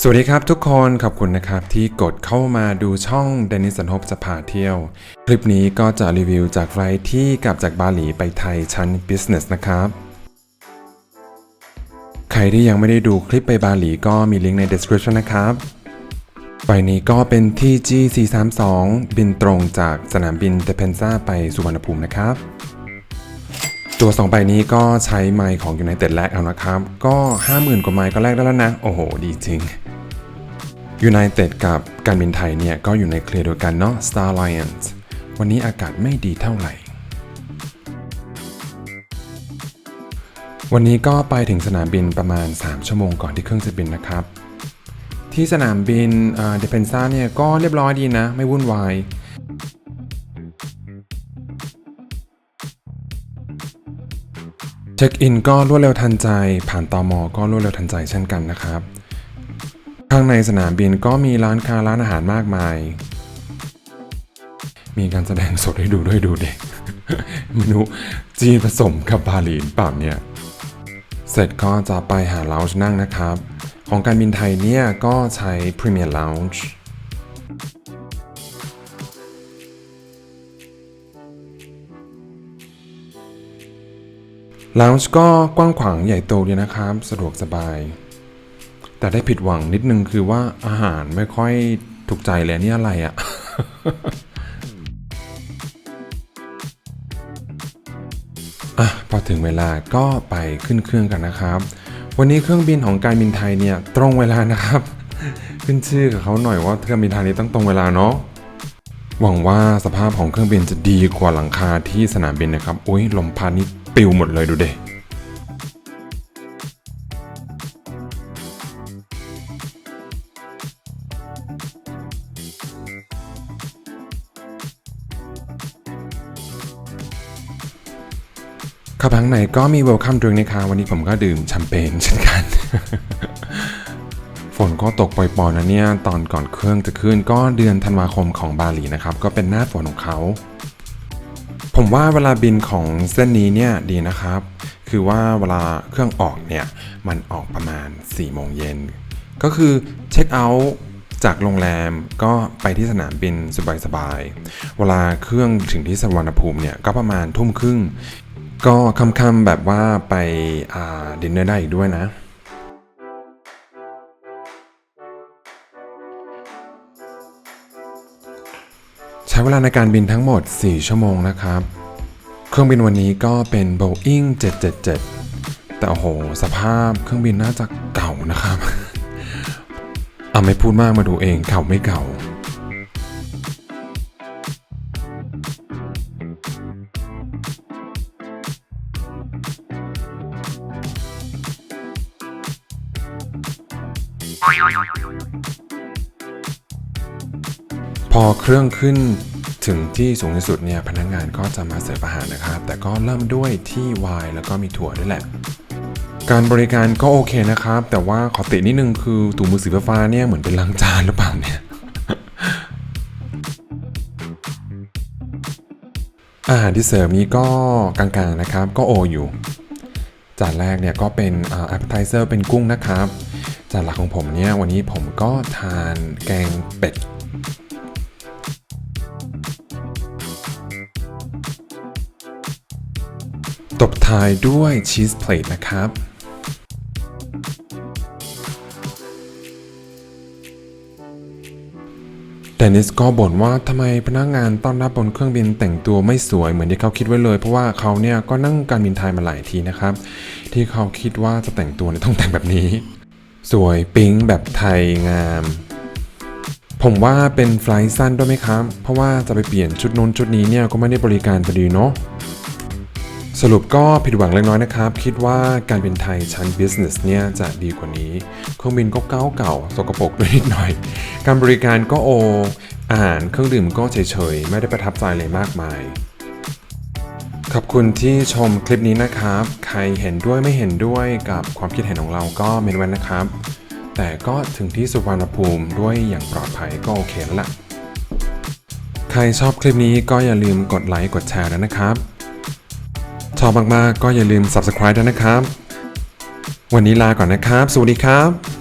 สวัสดีครับทุกคนขอบคุณนะครับที่กดเข้ามาดูช่องเดนิสันฮบจะพาเที่ยว คลิปนี้ก็จะรีวิวจากไฟที่กลับจากบาหลีไปไทยชั้น Business นะครับ ใครที่ยังไม่ได้ดูคลิปไปบาหลีก็มีลิงก์ใน description นะครับไฟนี้ก็เป็นที่ G432 บินตรงจากสนามบินเดเพนซาไปสุวรรณภูมินะครับ ตัว2ใบนี้ก็ใช้ไมค์ของ United แลกเอานะครับ ก็ 50,000 กว่าไมค์ก็แลกได้แล้วนะ โอ้โห ดีจริง United กับการบินไทยเนี่ย ก็อยู่ในเคลียร์เดียวกันเนาะ Star Alliance วันนี้อากาศไม่ดีเท่าไหร่ วันนี้ก็ไปถึงสนามบินประมาณ 3 ชั่วโมงก่อนที่เครื่องจะบินนะครับ ที่สนามบินเดเพนซ่าเนี่ย ก็เรียบร้อยดีนะ ไม่วุ่นวาย เช็คอินก็รวดเร็วทันใจ ผ่านตอมอก็รวดเร็วทันใจเช่นกันนะครับ ข้างในสนามบินก็มีร้านค้าร้านอาหารมากมาย มีการแสดงสดให้ดูด้วยดูเด็กเมนูจีนผสมกับบาหลีเปล่าเนี่ย เสร็จก็จะไปหา lounge นั่งนะครับ ของการบินไทยเนี่ยก็ใช้ Premier Lounge ล o ว g e ก็กว้างขวางใหญ่โตดีนะครับ สะดวกสบาย แต่ได้ผิดหวังนิดนึงคือว่าอาหารไม่ค่อยถูกใจเลยนี่อะไรอะ่ะ อะ พอถึงเวลาก็ไปขึ้นเครื่องกันนะครับ วันนี้เครื่องบินของการบินไทยเนี่ยตรงเวลานะครับ ขึ้นชื่อกับเขาหน่อยว่าเครื่องบินไทยนี้ต้องตรงเวลาเนาะหวังว่าสภาพของเครื่องบินจะดีกว่าหลังคาที่สนามบินนะครับ อุ้ยลมพัดนี่ ปิวหมดเลยดูเดเข้าไปข้างในก็มี welcome drink นะคะวันนี้ผมก็ดื่มแชมเปญเช่นกัน ฝนก็ตกปล่อยๆนะเนี่ย ตอนก่อนเครื่องจะขึ้นก็เดือนธันวาคมของบาหลีนะครับ ก็เป็นหน้าฝนของเขา ผมว่าเวลาบินของเส้นนี้เนี่ยดีนะครับ คือว่าเวลาเครื่องออกเนี่ย มันออกประมาณ4โมงเย็น ก็คือเช็คเอาท์จากโรงแรมก็ไปที่สนามบินสบายๆ เวลาเครื่องถึงที่สวรรณภูมิเนี่ย ก็ประมาณทุ่มครึ่ง ก็ค่ำๆแบบว่าไปาดินเนอร์ได้อีกด้วยนะ ช้เวลาในการบินทั้งหมด 4 ชั่วโมงนะครับ เครื่องบินวันนี้ก็เป็น Boeing 777 แต่โอ้โห สภาพเครื่องบินน่าจะเก่านะครับเอาไม่พูดมากมาดูเองเก่าไม่เก่า อเครื่องขึ้นถึงที่สูงที่สุดเนี่ยพนักงานก็จะมาเสิร์ฟอาหารนะครับ แต่ก็เริ่มด้วยที่วน์แล้วก็มีถั่วด้วยแหละ การบริการก็โอเคนะครับ แต่ว่าขอตินิดนึงคือถุงมือสีฟ้าเนี่ยเหมือนเป็นล้างจานหรือเปล่าเนี่ยอาหารที่เสิร์ฟนี้ก็กลางๆนะครับ ก็โออยู่จานแรกเนี่ยก็เป็นอ่า appetizer เป็นกุ้งนะครับ จานหลักของผมเนี่ยวันนี้ผมก็ทานแกงเป็ด ตบท้ายด้วยชีสเพลทนะครับ เดนิสก็บ่นว่าทำไมพนักงานต้อนรับบนเครื่องบินแต่งตัวไม่สวยเหมือนที่เขาคิดไว้เลย เพราะว่าเขาเนี่ยก็นั่งการบินไทยมาหลายทีนะครับ ที่เขาคิดว่าจะแต่งตัวเนี่ยต้องแต่งแบบนี้ สวยปิ๊งแบบไทยงามผมว่าเป็นไฟล์สั้นด้วยไหมครับ เพราะว่าจะไปเปลี่ยนชุดนู้นชุดนี้เนี่ยก็ไม่ได้บริการพอดีเนาะ สรุปก็ผิดหวังเล็กน้อยนะครับ คิดว่าการบินไทยชั้น business เนี่ยจะดีกว่านี้ เครื่องบินก็เก่าเก่าสกปรกด้วยนิดหน่อย การบริการก็โอ อาหารเครื่องดื่มก็เฉยๆ ไม่ได้ประทับใจเลยมากมาย ขอบคุณที่ชมคลิปนี้นะครับ ใครเห็นด้วยไม่เห็นด้วยกับความคิดเห็นของเราก็เมนไว้นะครับ แต่ก็ถึงที่สุวรรณภูมิด้วยอย่างปลอดภัยก็โอเคแล้วล่ะ ใครชอบคลิปนี้ก็อย่าลืมกดไลค์กดแชร์ด้วนะครับ ชอบมากๆก็อย่าลืม subscribe ด้วยนะครับ วันนี้ลาก่อนนะครับ สวัสดีครับ